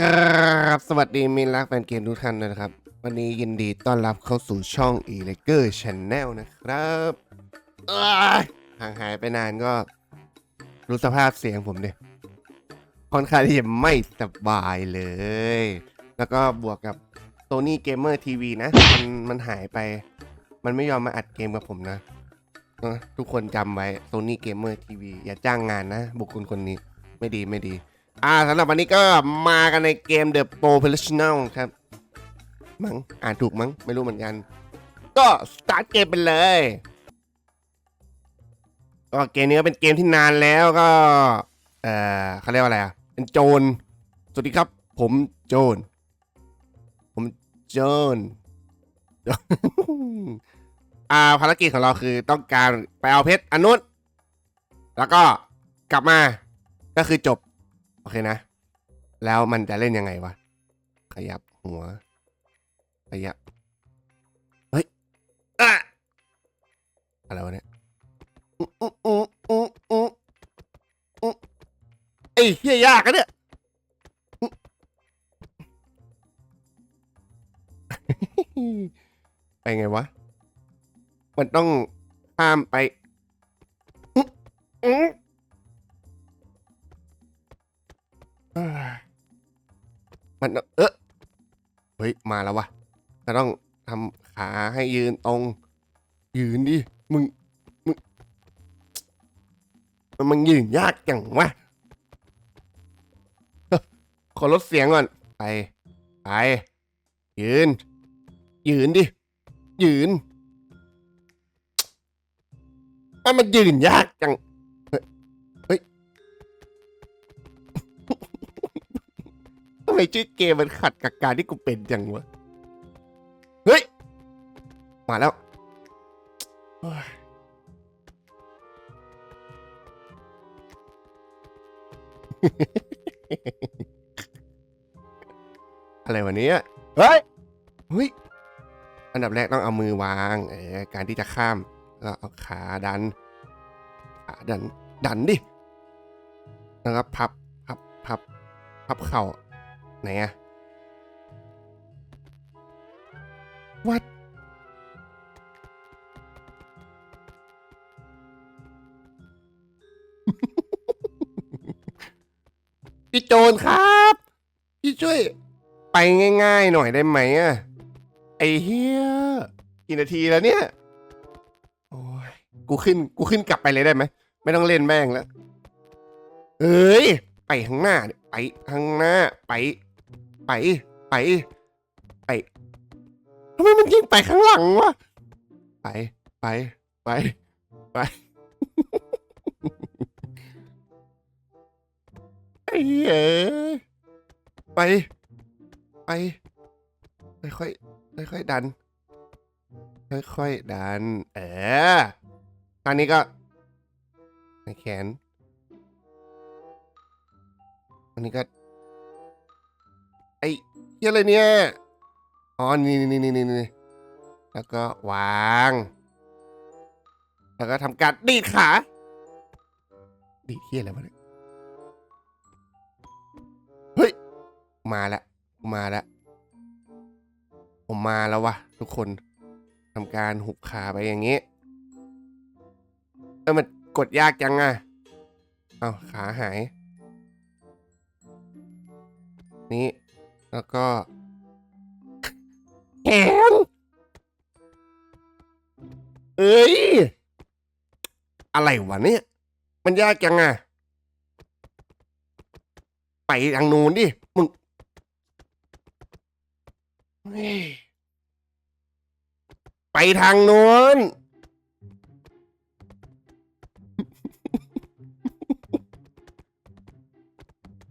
ครับสวัสดีมินรักแฟนเกมทุกท่านนะครับ วันนี้ยินดีต้อนรับเข้าสู่ช่อง e l e g e r Channel นะครับห่างหายไปนานก็รู้สภาพเสียงผมดิค่อนข้างที่จะไม่สบายเลย แล้วก็บวกกับ Sony Gamer TV นะ มันมันหายไป มันไม่ยอมมาอัดเกมกับผมนะ ทุกคนจำไว้ Sony Gamer TV อย่าจ้างงานนะ บุคคลคนนี้ไม่ดีไม่ดี อ่าสำหรับวันนี้ก็มากันในเกม The Professional ครับ มั้งอ่านถูกมั้ง ไม่รู้เหมือนกัน ก็สตาร์ทเกมไปเลยก็เกมนี้ก็เป็นเกมที่นานแล้วก็ เอ่อเขาเรียกว่าอะไรอะ เป็นโจร สวัสดีครับ ผมโจร ผมโจรอ่าภารกิจของเราคือต้องการไปเอาเพชรอันนู้นแล้วก็กลับมาก็คือจบ โอเคนะ แล้วมันจะเล่นยังไงวะ ขยับหัว ขยับ เฮ้ยอะอะไรวะเนี่ยอื้ออื้ออื้ออื้ออื้ออื้อไอ้เฮียยากอะเนี่ยไปไงวะ มันต้องข้ามไปอือ มันเออเฮ้ย มาแล้ววะจะต้องทำขาให้ยืนตรง ยืนดิ มึง มึง มันมันยืนยากจังวะ ขอลดเสียงก่อน ไป ไป ยืน ยืนดิ ยืน มันมันยืนยากจัง ไมชื่อเกมมันขัดกับการที่กูเป็นจังวะ เฮ้ย มาแล้ว อะไรวะเนี้เฮ้ย เฮ้ย อันดับแรกต้องเอามือวางเออการที่จะข้ามแล้วเอาขาดันขาดัน ดันดิแล้วก็พับ พับ พับ พับเข่า ไหนอะวัดพี่โจนครับ พี่ช่วย ไปง่ายๆหน่อยได้ไหมอะไอเฮียกี่นาทีแล้วเนี่ยโอ้ยกูขึ้นกูขึ้นกลับไปเลยได้ไหมไม่ต้องเล่นแม่งแล้วเอ้ย ไปข้างหน้าดิไปข้างหน้า ไป ไป ไป ไปทำไมมันยิงไปข้างหลังวะ ไป ไป ไป ไป ไอ้เหี้ยไป ไปค่อยๆค่อยๆดัน ค่อยๆดัน เอออันนี้ก็ในแขนอันนี้ก็ ไอ้เหี้ยอะไรเนี่ย อ๋อ นี่นี่นี่นี่นี่แล้วก็วาง แล้วก็ทำการดีดขา ดีดเหี้ยอะไรวะเนี่ย เฮ้ย มาล้วมาล้วผมมาแล้ววะทุกคน ทำการหุบขาไปอย่างนี้ เออมันกดยากจังอะเอาขาหาย นี้ แล้วก็แขนเอ้ย อะไรวะเนี่ย มันยากจังอะไปทางนู้นดิ มึงเฮ้ยไปทางนู้น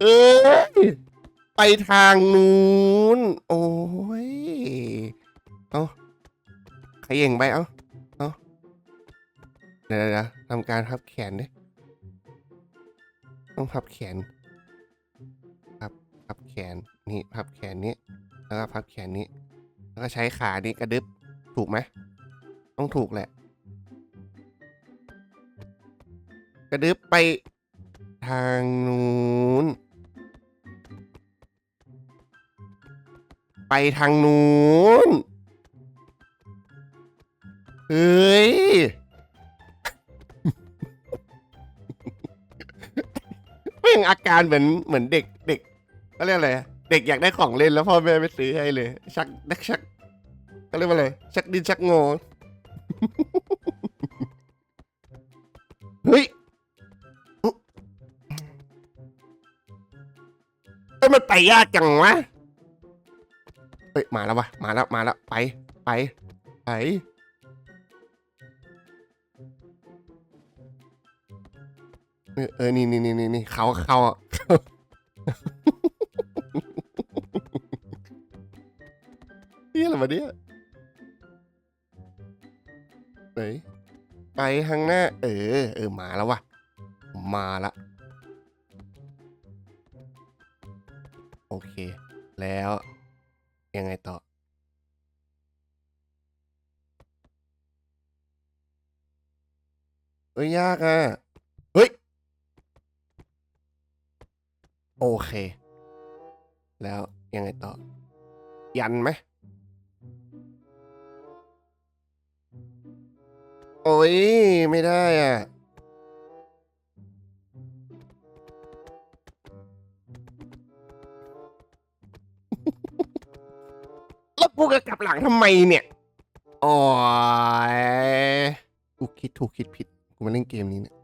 เอ้ย ไปทางนู้น โอ้ย เอาขย่งไป เอาเอาเดี๋ยวเดี๋ยวทำการพับแขนดิต้องพับแขน พับ พับแขน นี่ พับแขนนี้ แล้วก็พับแขนนี้ แล้วก็ใช้ขานี้กระดึบ ถูกไหม ต้องถูกแหละ กระดึบไปทางนู้น ไปทางนู้น เฮ้ยเป็นอาการเหมือนเหมือนเด็กเด็กเขาเรียกอะไร เด็กอยากได้ของเล่นแล้วพ่อแม่ไม่ซื้อให้เลย ชักนักชักเขาเรียกว่าอะไร ชักดินชักงอเฮ้ยเอ้ยมันไปยากจังวะ เฮ้ยมาแล้ววะมาแล้วมาแล้วไปไปไปเออเนี่นี่นี่นี่นี่เขาเขาอะนี่อะไรมาเนี่ยไหนไปข้างหน้า เออ เออมาแล้ววะมาละ ยยากอะ เฮ้ย โอเค แล้วยังไงต่อ ยันไหมโอ้ย ไม่ได้อะ แล้วกูจะกลับหลังทำไมเนี่ย โอ้ยกูคิดถูกคิดผิด กูมาเล่นเกมนี้เนี่ย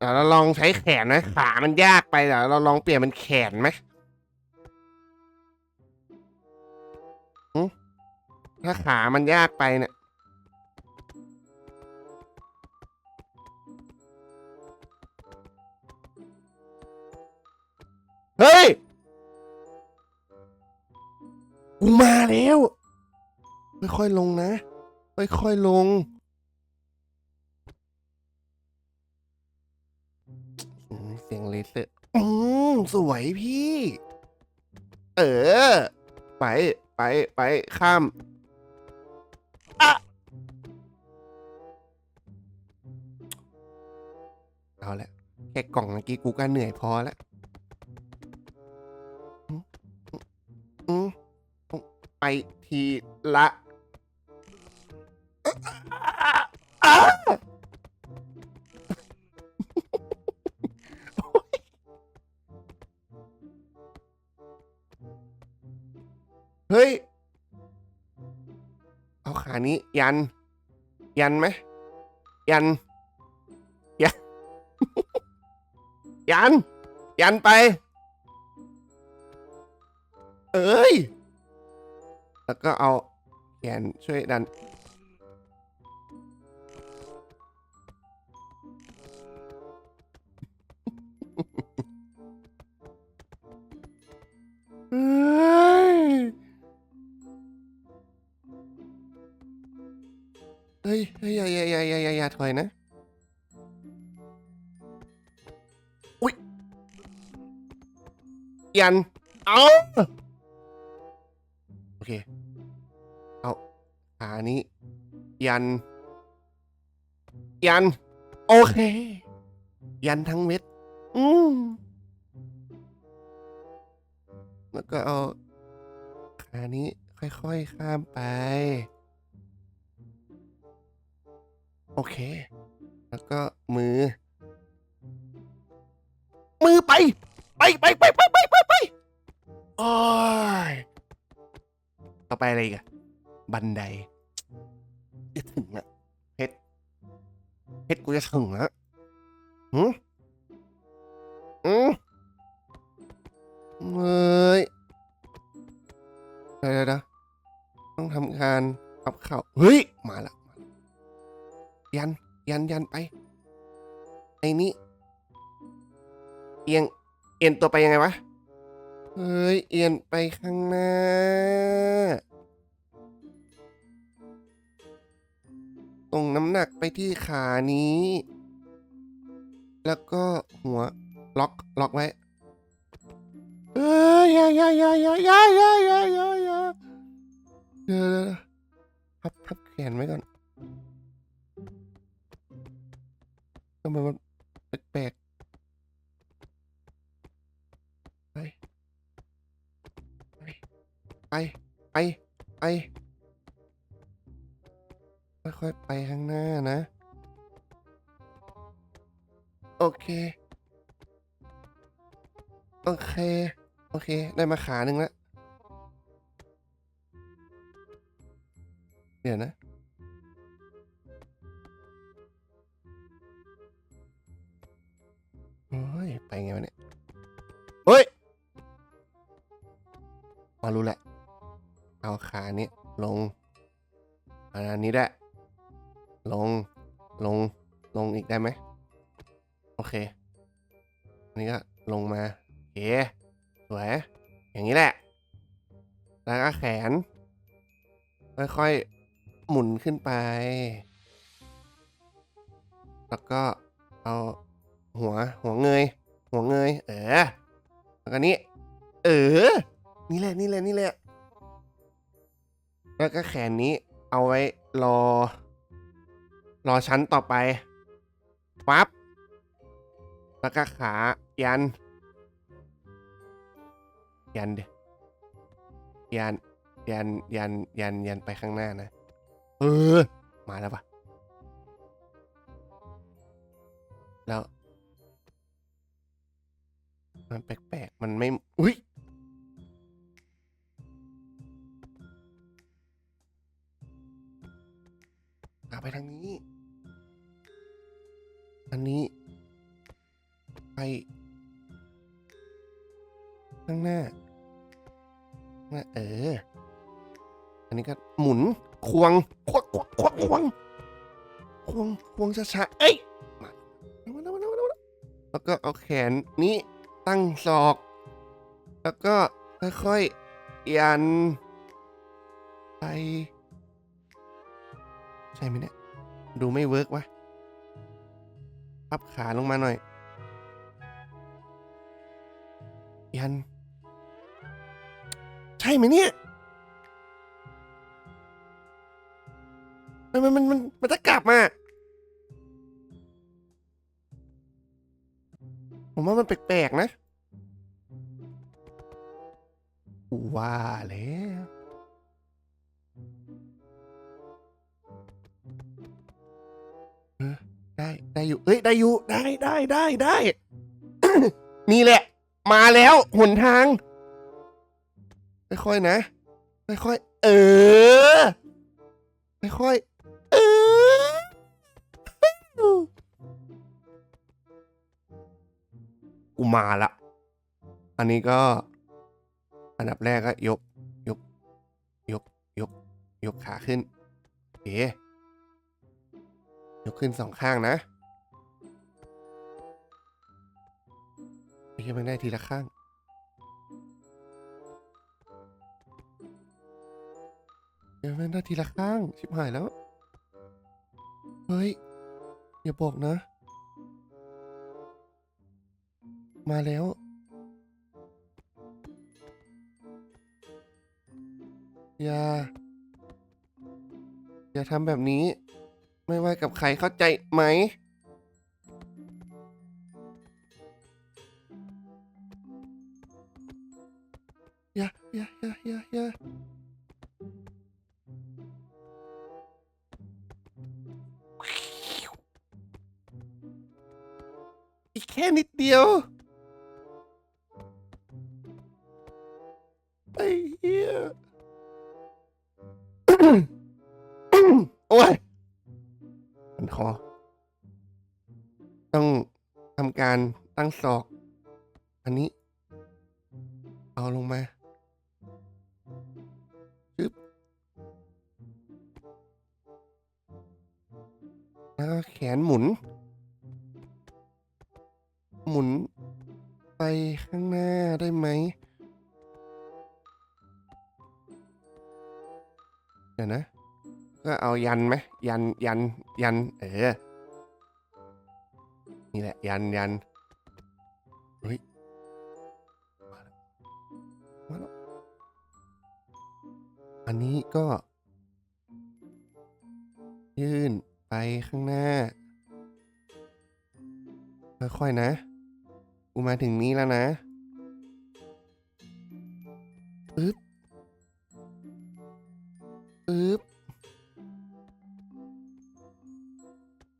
อะเราลองใช้แขนไหมขามันยากไปเดี๋ยวเราลองเปลี่ยนเป็นแขนไหมถ้าขามันยากไปเนี่ย ค่อยๆลงนะ ค่อยๆลง เสียงเลเซอร์อืมสวยพี่ เออ ไป ไป ไป ข้ามอะเอาละแค่กล่องเมื่อกี้กูก็เหนื่อยพอแล้วอืมอืมอืมไปทีละ เฮ้ย เอาขานี้ยัน ยันไหม ยัน ยัน ยัน ยันไป เอ้ย แล้วก็เอาแขนช่วยดัน เฮ้ยเฮ้ยอย่าอย่าอย่าอย่าอย่าถอยนะ อุ๊ยยัน เอาโอเค เอาขานี้ ยัน ยัน โอเค ยันทั้งเม็ด อืมแล้วก็เอาขานี้ค่อยๆข้ามไป โอเค แล้วก็มือ มือไป ไปไปไปไปไปไปไปโอ้ยต่อไปอะไรกอะบันไดจะถึงอะเพชรเพชรกูจะถึงแล้วหืมอืมเฮ้ยเดี๋ยวเดี๋ยวต้องทำการขับเข่าเฮ้ย มาละมาละยัน ยันยันไปไอ้นี่เอียงเอียนตัวไปยังไงวะ เฮ้ย เอียนไปข้างหน้า ตรงน้ำหนักไปที่ขานี้ แล้วก็หัวล็อกล็อกไว้เอ้ยอยาอยาอยาอยาอยาอยาอยายายายวเดี๋ยวเดี๋ยวพับพับแขนไว้ก่อน ทำไมมันแปลกๆไปไป ไป ไป ไป ค่อยๆไปข้างหน้านะ โอเค โอเค โอเค ได้มาขาหนึ่งแล้ว ลงอีกได้ไหมโอเคอันนี้ก็ลงมาเอ๋สวย อย่างนี้แหละ แล้วก็แขน ค่อยๆ หมุนขึ้นไป แล้วก็เอาหัวหัวเงย หัวเงย เออ แล้วก็นี้ เออ นี่แหละ นี่แหละ นี่แหละ แล้วก็แขนนี้เอาไว้รอ รอชั้นต่อไป ปั๊บแล้วก็ขายัน ยันเดยันยันยันยันยันไปข้างหน้านะ เออ มาแล้วปะแล้ว มันแปลกๆ มันไม่ อุ้ย ควง ควงควงควงควงควงควงช้าๆเอ้ยมามาแล้วมาแล้วมาแล้วมาแล้วแล้วก็เอาแขนนี้ตั้งศอก แล้วก็ค่อยๆยันไป ใช่ไหมเนี่ย ดูไม่เวิร์กวะพับขาลงมาหน่อย ยัน ใช่ไหมเนี่ย มันมันมันมันจะกลับมา ผมว่ามันแปลกๆนะว่าแล้วได้ได้อยู่ เอ้ยได้อยู่ ได้ได้ได้ได้ นี่แหละ มาแล้วหนทาง ค่อยๆนะ ค่อยๆ เออ ค่อยๆ กูมาละ อันนี้ก็ อันดับแรกก็ยก ยก ยก ยก ยกขาขึ้น เอ๋ยกขึ้นสองข้างนะไม่ใช่มันได้ทีละข้าง เดี๋ยวมันได้ทีละข้าง ชิบหายแล้ว เฮ้ย อย่าบอกนะ มาแล้ว อย่า อย่าทำแบบนี้ ไม่ว่ากับใครเข้าใจไหม อย่าอย่าอย่าอย่าอย่าอีกแค่นิดเดียว ทั้งศอก อันนี้ เอาลงมาจึ๊บแล้วก็แขนหมุน หมุนไปข้างหน้าได้ไหมเดี๋ยวนะ ก็เอายันไหมยันยันยัน เออ นี่แหละ ยันยัน อันนี้ก็ ยื่นไปข้างหน้า ค่อยๆนะ กูมาถึงนี้แล้วนะปึ๊บปึ๊บ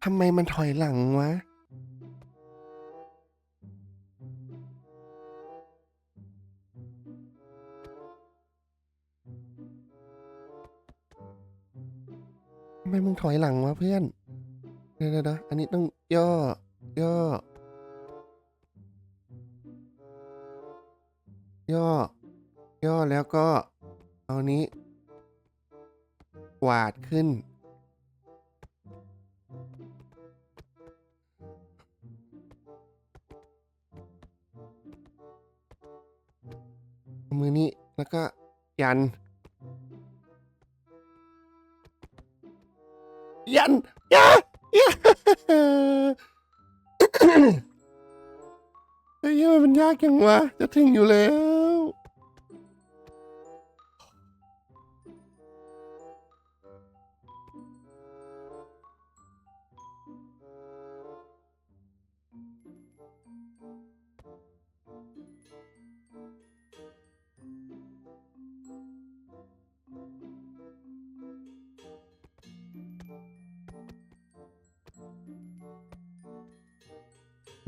ทำไมมันถอยหลังวะ มมึงถอยหลังวะเพื่อนเดี๋ยวเดี๋ยวเดี๋ยวอันนี้ต้องย่อ ย่อ ย่อ ย่อแล้วก็ เอานี้กวาดขึ้น มือนี้แล้วก็ยัน ยันยาย่าเฮ้ยมันยากยังวะ จะถึงอยู่แล้ว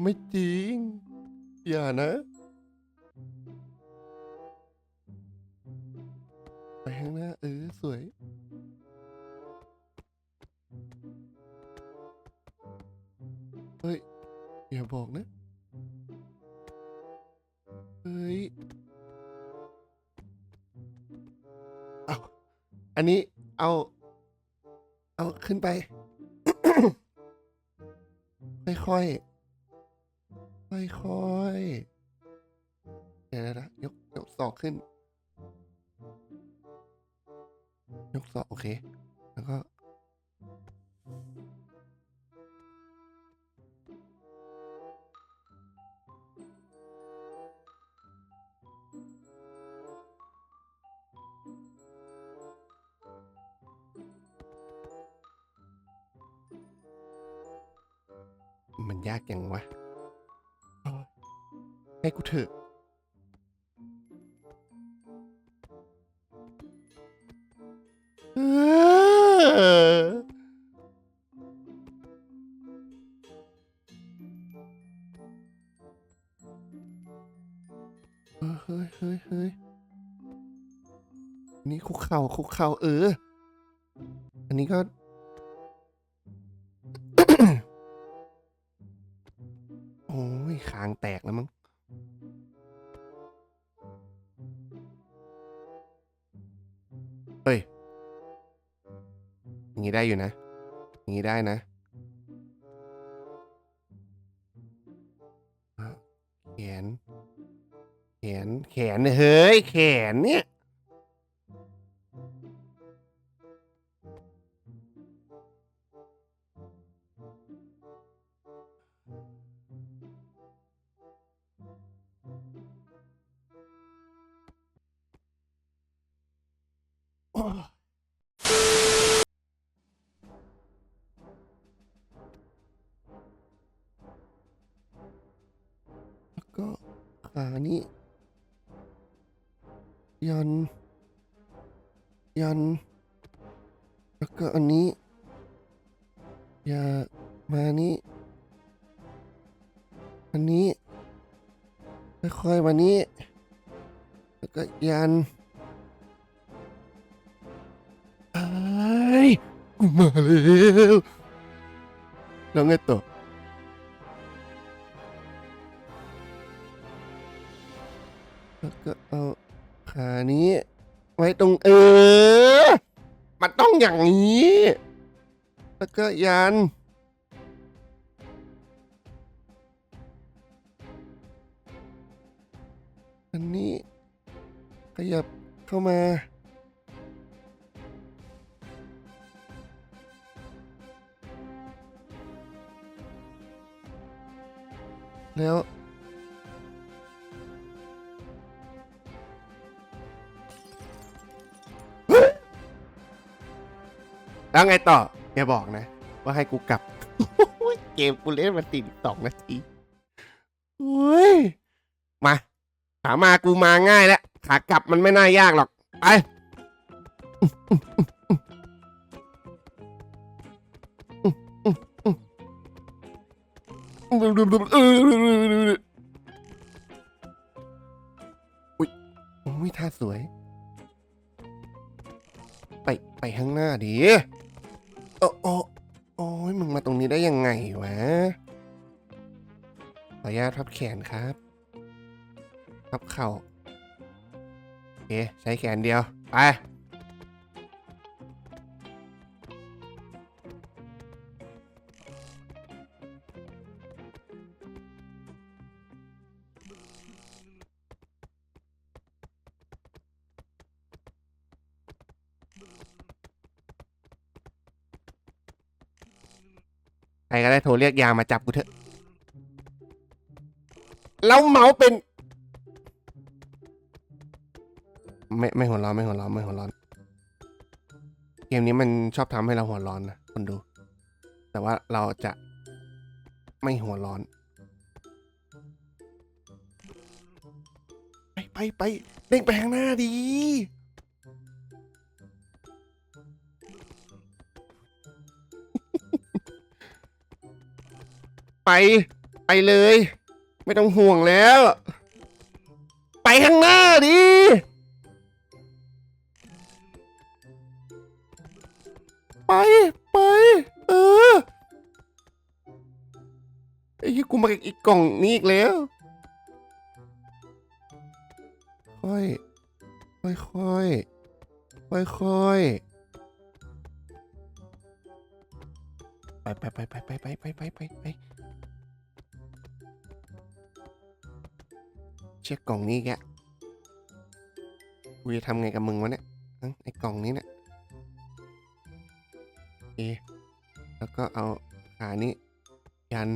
ไม่จริง อย่านะ ไปข้างหน้า เออ สวย เฮ้ย อย่าบอกนะ เฮ้ยเอาอันนี้เอา เอาขึ้นไป ค่อยๆ ค่อยเดี๋ยวนะยกยกศอกขึ้น ยกศอกโอเค แล้วก็ มันยากยังวะ ให้กูเถอะ เฮ้ยเฮ้ยเฮ้ยอันนี่คุกเข่าคุกเข่าเออ อันนี้ก็ ได้อยู่นะ อย่างนี้ได้นะแขน แขน แขน เฮ้ย แขนเนี่ยโานี้ ยัน ยัน แล้วก็อันนี้อย่ามานี้ อันนี้ ค่อยๆมานี้ แล้วก็ยันไอ้มาแล้วแล้วไงต่อ แล้วก็เอาขานี้ ไว้ตรงเออ มันต้องอย่างนี้ แล้วก็ยัน อันนี้ ขยับเข้ามาแล้ว แล้วไงต่ออย่าบอกนะ ว่าให้กูกลับ เกมกูเล่นมาติดสองนาทีโอ้ยมาขามากูมาง่ายแล้วขากลับมันไม่น่ายากหรอก ไป อุ้ยอุ้ยท่าสวย ไป ไปข้างหน้าดิ โอ้โอ้โอ้ยมึงมาตรงนี้ได้ยังไงวะ ขออนุญาตพับแขนครับพับเข่าโอเคใช้แขนเดียว ไป ใครก็ได้โทรเรียกยามมาจับกูเถอะ แล้วเมาส์เป็น ไม่ไม่หัวร้อนไม่หัวร้อนไม่หัวร้อน เกมนี้มันชอบทำให้เราหัวร้อนนะคนดู แต่ว่าเราจะไม่หัวร้อน ไปไปไปเด้งไปข้างหน้าดี ไป ไปเลย ไม่ต้องห่วงแล้ว ไปข้างหน้าดิไป ไป เออไอ้ที่กูมาอีกกล่องนี้อีกแล้ว ค่อย ค่อยค่อยค่อยค่อยไปไปไปไปไปไปไปไปไป เช็คกล่องนี้แกกูจะทำไงกับมึงวะเนี่ยไอ้กล่องนี้เนี่ยเอะแล้วก็เอาขานี้ ยัน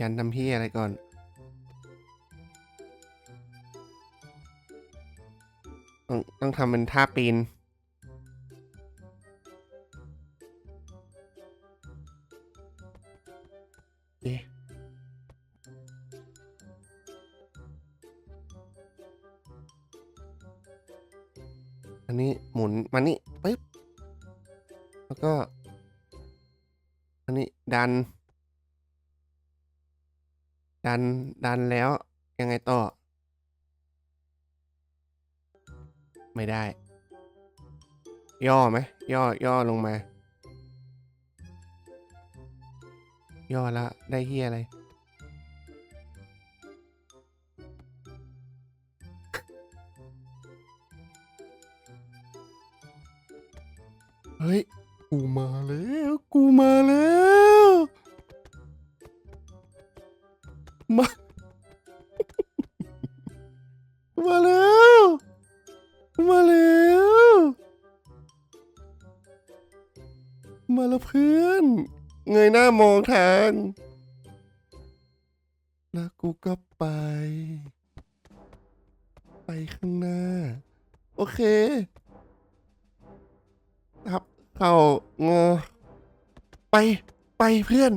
ยันทำพี่อะไรก่อน ต้องต้องทำเป็นท่าปีน ดันดัน ดันแล้ว ยังไงต่อ ไม่ได้ ย่อไหมย่อย่อลงมา ย่อแล้วได้เฮียอะไร เฮ้ย กูมาแล้ว กูมาแล้ว มองทาง แล้วกูก็ไป ไปข้างหน้า โอเค ครับ เข้างอ ไป ไปเพื่อน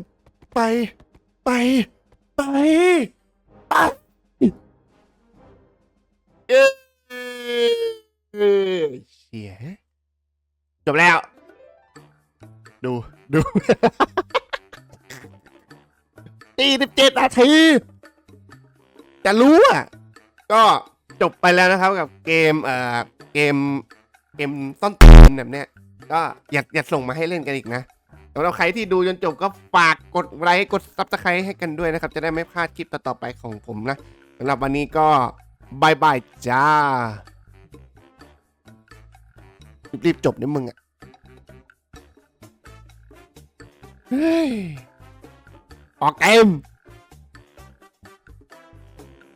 ไป ไป ไปไปเอ้เสียจบแล้ว ดู ดู ตีสิบเจ็ดนาที จะรู้อะ ก็จบไปแล้วนะครับกับเกมเอ่อเกมเกมซ่อนตีนแบบเนี้ย ก็อยากอยากส่งมาให้เล่นกันอีกนะสำหรับใครที่ดูจนจบก็ฝากกดไลค์กดซับสไครต์ให้กันด้วยนะครับ จะได้ไม่พลาดคลิปต่อๆไปของผมนะสำหรับวันนี้ก็บายบายจ้า รีบๆจบนี่มึงอะเฮ้ย ออกเกม